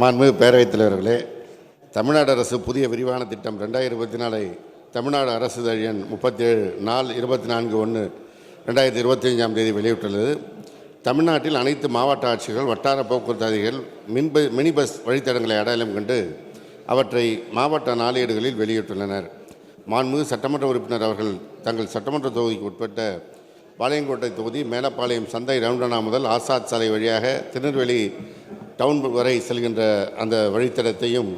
மாண்புமிகு பேரவைத் தலைவர்களே தமிழ்நாடு அரசு புதிய விரிவான திட்டம் ரெண்டாயிரத்தி இருபத்தி நாலை தமிழ்நாடு அரசு தழியன் எண் முப்பத்தேழு நாள் இருபத்தி நான்கு ஒன்று ரெண்டாயிரத்தி இருபத்தஞ்சாம் தேதி வெளியிட்டுள்ளது. தமிழ்நாட்டில் அனைத்து மாவட்ட ஆட்சிகள் வட்டார போக்குவரத்து அதிகள் மின்ப மினி பஸ் வழித்தடங்களை அடையாளம் கண்டு அவற்றை மாவட்ட நாளேடுகளில் வெளியிட்டுள்ளனர். மாண்புமிகு சட்டமன்ற உறுப்பினர் அவர்கள் தங்கள் சட்டமன்ற தொகுதிக்கு உட்பட்ட பாளையங்கோட்டை தொகுதி மேலப்பாளையம் சந்தை ரவுண்டனா முதல் ஆசாத் சாலை வழியாக திருநெல்வேலி டவுன் வரை செல்கின்ற அந்த வழித்தடத்தையும்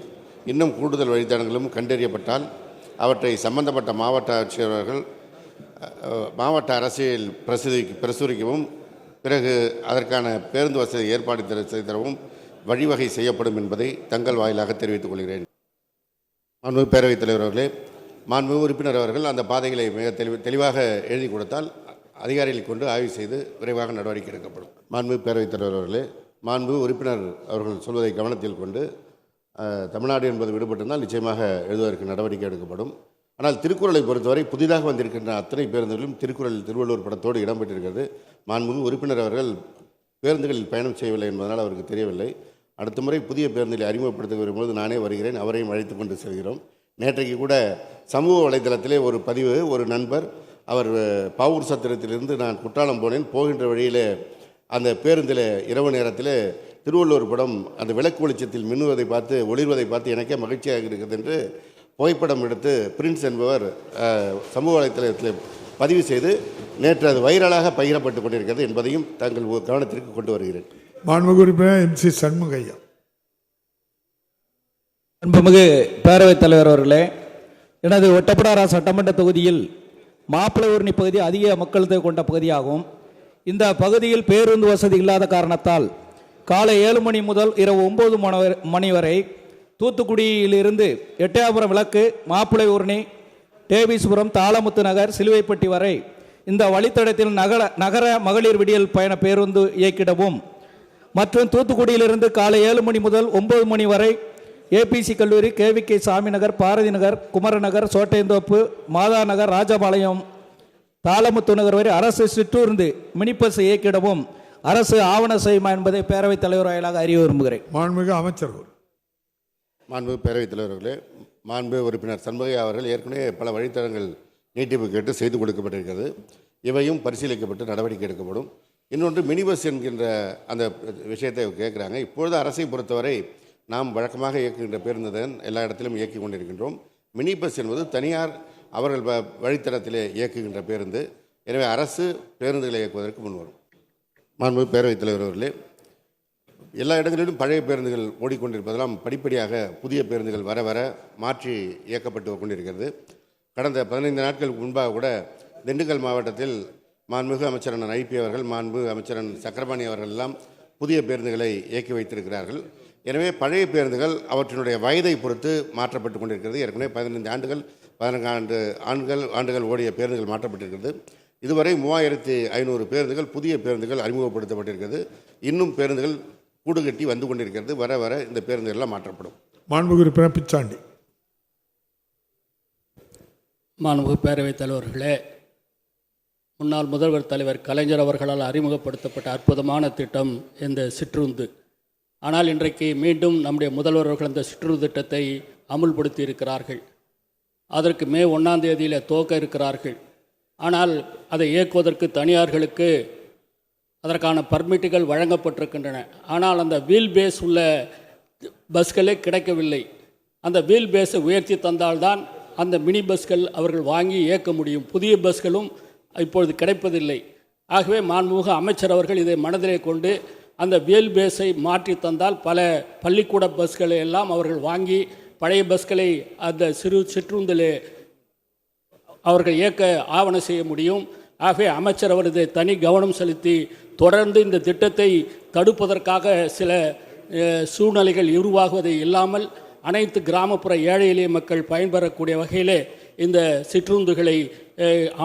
இன்னும் கூடுதல் வழித்தடங்களும் கண்டறியப்பட்டால் அவற்றை சம்பந்தப்பட்ட மாவட்ட ஆட்சியர்கள் மாவட்ட அரசியல் பிரசுரி பிரசுரிக்கவும் பிறகு அதற்கான பேருந்து வசதி ஏற்பாடு செய்து தரவும் வழிவகை செய்யப்படும் என்பதை தங்கள் வாயிலாக தெரிவித்துக் கொள்கிறேன். மாண்புமிகு பேரவைத் தலைவர் அவர்களே மாண்புமிகு உறுப்பினர் அவர்கள் அந்த பாதைகளை மிக தெளிவு தெளிவாக எழுதி கொடுத்தால் அதிகாரிகளை கொண்டு ஆய்வு செய்து விரைவாக நடவடிக்கை எடுக்கப்படும். மாண்புமிகு பேரவைத் தலைவர் அவர்களே மாண்பு உறுப்பினர் அவர்கள் சொல்வதை கவனத்தில் கொண்டு தமிழ்நாடு என்பது விடுபட்டிருந்தால் நிச்சயமாக எழுதுவதற்கு நடவடிக்கை எடுக்கப்படும். ஆனால் திருக்குறளை பொறுத்தவரை புதிதாக வந்திருக்கின்ற அத்தனை பேருந்துகளிலும் திருக்குறள் திருவள்ளுவர் படத்தோடு இடம்பெற்றிருக்கிறது. மாண்புமிகு உறுப்பினர் அவர்கள் பேருந்துகளில் பயணம் செய்யவில்லை என்பதனால் அவருக்கு தெரியவில்லை. அடுத்த முறை புதிய பேருந்தில் அறிமுகப்படுத்த வரும்போது நானே வருகிறேன் அவரையும் அழைத்து கொண்டு செல்கிறோம். நேற்றைக்கு கூட சமூக வலைதளத்திலே ஒரு பதிவு ஒரு நண்பர் அவர் பாவூர் சத்திரத்திலிருந்து நான் குற்றாலம் போனேன். போகின்ற வழியிலே அந்த பேருந்தில் இரவு நேரத்தில் திருவள்ளுவர் படம் அந்த விளக்கு வெளிச்சத்தில் மின்னுவதை பார்த்து ஒளிர்வதை பார்த்து எனக்கே மகிழ்ச்சியாக இருக்கிறது என்று புகைப்படம் எடுத்து பிரின்ஸ் என்பவர் சமூக வலைத்தளத்தில் பதிவு செய்து நேற்று அது வைரலாக பகிரப்பட்டு கொண்டிருக்கிறது என்பதையும் தங்கள் கவனத்திற்கு கொண்டு வருகிறேன். மாண்புமிகு உறுப்பினர் எம். சி. சண்முகையா. அன்புமிகு பேரவைத் தலைவர் அவர்களே எனது ஒட்டப்பிடாரா சட்டமன்ற தொகுதியில் மாப்பிள்ளை ஊரணி பகுதி அதிக மக்கள் தொகை கொண்ட பகுதியாகும். இந்த பகுதியில் பேருந்து வசதி இல்லாத காரணத்தால் காலை ஏழு மணி முதல் இரவு ஒன்பது மணி வரை- மணி வரை தூத்துக்குடியிலிருந்து எட்டயாபுரம் விளக்கு மாப்பிள்ளை ஊர்ணி டேவிஸ்புரம் தாளமுத்து நகர் சிலுவைப்பட்டி வரை இந்த வழித்தடத்தில் நகர நகர மகளிர் விடியல் பயண பேருந்து இயக்கிடவும். மற்றும் தூத்துக்குடியிலிருந்து காலை ஏழு மணி முதல் ஒன்பது மணி வரை ஏபிசி கல்லூரி கேவிகே சாமி நகர் பாரதி நகர் குமரநகர் சோட்டையந்தோப்பு மாதா நகர் ராஜபாளையம் தாளமுத்து நகர் வரை அரசு சிற்றூர்ந்து மினி பஸ் இயக்கிடவும் அரசு ஆவண செய்யுமா என்பதை பேரவைத் தலைவர் வாயிலாக அறிய விரும்புகிறேன். மாண்புமிகு அமைச்சர்கள் மாண்புமிகு பேரவைத் தலைவர்களே மாண்புமிகு உறுப்பினர் சண்முகையா அவர்கள் ஏற்கனவே பல வழித்தடங்கள் நீட்டிப்பு கேட்டு செய்து கொடுக்கப்பட்டிருக்கிறது. இவையும் பரிசீலிக்கப்பட்டு நடவடிக்கை எடுக்கப்படும். இன்னொன்று மினி பஸ் என்கின்ற அந்த விஷயத்தை கேட்குறாங்க. இப்பொழுது அரசை பொறுத்தவரை நாம் வழக்கமாக இயக்குகின்ற பேருந்து தான் எல்லா இடத்திலும் இயக்கி கொண்டிருக்கின்றோம். மினி பஸ் என்பது தனியார் அவர்கள் வ- வழித்தடத்திலே இயக்குகின்ற பேருந்து. எனவே அரசு பேருந்துகளை இயக்குவதற்கு முன்வரும் மாண்புமிகு பேரவைத் தலைவர் அவர்களே எல்லா இடங்களிலும் பழைய பேருந்துகள் ஓடிக்கொண்டிருப்பதெல்லாம் படிப்படியாக புதிய பேருந்துகள் வர வர மாற்றி இயக்கப்பட்டு கொண்டிருக்கிறது. கடந்த பதினைந்து நாட்களுக்கு முன்பாக கூட திண்டுக்கல் மாவட்டத்தில் மாண்புமிகு அமைச்சரன் ஐபி அவர்கள் மாண்புமிகு அமைச்சரன் சக்கரபாணி அவர்கள் எல்லாம் புதிய பேருந்துகளை இயக்கி வைத்திருக்கிறார்கள். எனவே பழைய பேருந்துகள் அவற்றினுடைய வயதை பொறுத்து மாற்றப்பட்டு கொண்டிருக்கிறது. ஏற்கனவே பதினைந்து ஆண்டுகள் பதினான்கு ஆண்டு ஆண்டுகள் ஆண்டுகள் ஓடிய பேருந்துகள் மாற்றப்பட்டிருக்கிறது. இதுவரை மூவாயிரத்தி ஐநூறு பேருந்துகள் புதிய பேருந்துகள் அறிமுகப்படுத்தப்பட்டிருக்கிறது. இன்னும் பேருந்துகள் கூடுகட்டி வந்து கொண்டிருக்கிறது. வர வர இந்த பேருந்துகள் எல்லாம் மாற்றப்படும். மாண்புமிகு உறுப்பினர் பிச்சாண்டி. மாண்புமிகு பேரவைத் தலைவர்களே முன்னாள் முதல்வர் தலைவர் கலைஞர் அவர்களால் அறிமுகப்படுத்தப்பட்ட அற்புதமான திட்டம் இந்த சிற்றுந்து. ஆனால் இன்றைக்கு மீண்டும் நம்முடைய முதல்வர் அவர்கள் அந்த சிற்றுந்து திட்டத்தை அமுல்படுத்தி இருக்கிறார்கள் அதற்கு மே ஒன்றாம் தேதியில் துவக்க இருக்கிறார்கள். ஆனால் அதை இயக்குவதற்கு தனியார்களுக்கு அதற்கான பர்மிட்டுகள் வழங்கப்பட்டிருக்கின்றன. ஆனால் அந்த வீல் பேஸ் உள்ள பஸ்களே கிடைக்கவில்லை. அந்த வீல் பேஸை உயர்த்தி தந்தால்தான் அந்த மினி பஸ்கள் அவர்கள் வாங்கி இயக்க முடியும். புதிய பஸ்களும் இப்பொழுது கிடைப்பதில்லை. ஆகவே மாண்புமிகு அமைச்சர் அவர்கள் இதை மனதிலே கொண்டு அந்த வீல் பேஸை மாற்றி தந்தால் பல பள்ளிக்கூட பஸ்களை எல்லாம் அவர்கள் வாங்கி பழைய பஸ்களை அந்த சிறு சிற்றுந்திலே அவர்கள் இயக்க ஆவணம் செய்ய முடியும். ஆகவே அமைச்சர் அவர் இதை தனி கவனம் செலுத்தி தொடர்ந்து இந்த திட்டத்தை தடுப்பதற்காக சில சூழ்நிலைகள் உருவாகுவதை இல்லாமல் அனைத்து கிராமப்புற ஏழை எளிய மக்கள் பயன்பெறக்கூடிய வகையிலே இந்த சிற்றுந்துகளை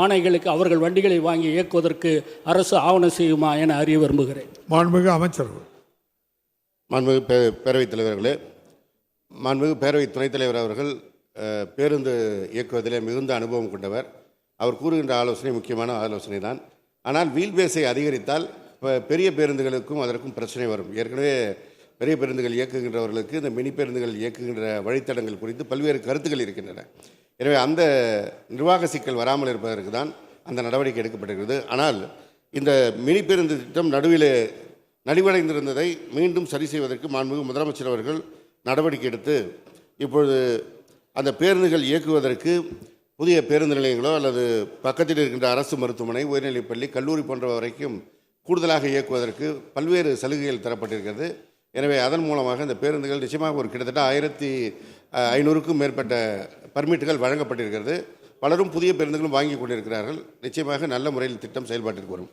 ஆணைகளுக்கு அவர்கள் வண்டிகளை வாங்கி இயக்குவதற்கு அரசு ஆவணம் செய்யுமா என அறிய விரும்புகிறேன். மாண்புமிகு அமைச்சர்கள் மாண்புமிகு பே பேரவைத் தலைவர்களே மாண்புமிகு பேரவை துணைத் தலைவர் அவர்கள் பேருந்து இயக்குவதிலே மிகுந்த அனுபவம் கொண்டவர். அவர் கூறுகின்ற ஆலோசனை முக்கியமான ஆலோசனை தான் ஆனால் வீல் பேஸை அதிகரித்தால் பெரிய பேருந்துகளுக்கும் அதற்கும் பிரச்சனை வரும். ஏற்கனவே பெரிய பேருந்துகள் இயக்குகின்றவர்களுக்கு இந்த மினி பேருந்துகள் இயக்குகின்ற வழித்தடங்கள் குறித்து பல்வேறு கருத்துக்கள் இருக்கின்றன. எனவே அந்த நிர்வாக சிக்கல் வராமல் இருப்பதற்கு தான் அந்த நடவடிக்கை எடுக்கப்பட்டிருக்கிறது. ஆனால் இந்த மினி பேருந்து திட்டம் நடுவில் நலிவடைந்திருந்ததை மீண்டும் சரி செய்வதற்கு மாண்புமிகு முதலமைச்சர் அவர்கள் நடவடிக்கை எடுத்து இப்பொழுது அந்த பேருந்துகள் இயக்குவதற்கு புதிய பேருந்து நிலையங்களோ அல்லது பக்கத்தில் இருக்கின்ற அரசு மருத்துவமனை உயர்நிலைப்பள்ளி கல்லூரி போன்ற வரைக்கும் கூடுதலாக இயக்குவதற்கு பல்வேறு சலுகைகள் தரப்பட்டிருக்கிறது. எனவே அதன் மூலமாக இந்த பேருந்துகள் நிச்சயமாக ஒரு கிட்டத்தட்ட ஆயிரத்தி ஐநூறுக்கும் மேற்பட்ட பர்மிட்டுகள் வழங்கப்பட்டிருக்கிறது. பலரும் புதிய பேருந்துகளும் வாங்கி கொண்டிருக்கிறார்கள். நிச்சயமாக நல்ல முறையில் திட்டம் செயல்பாட்டிற்கு வரும்.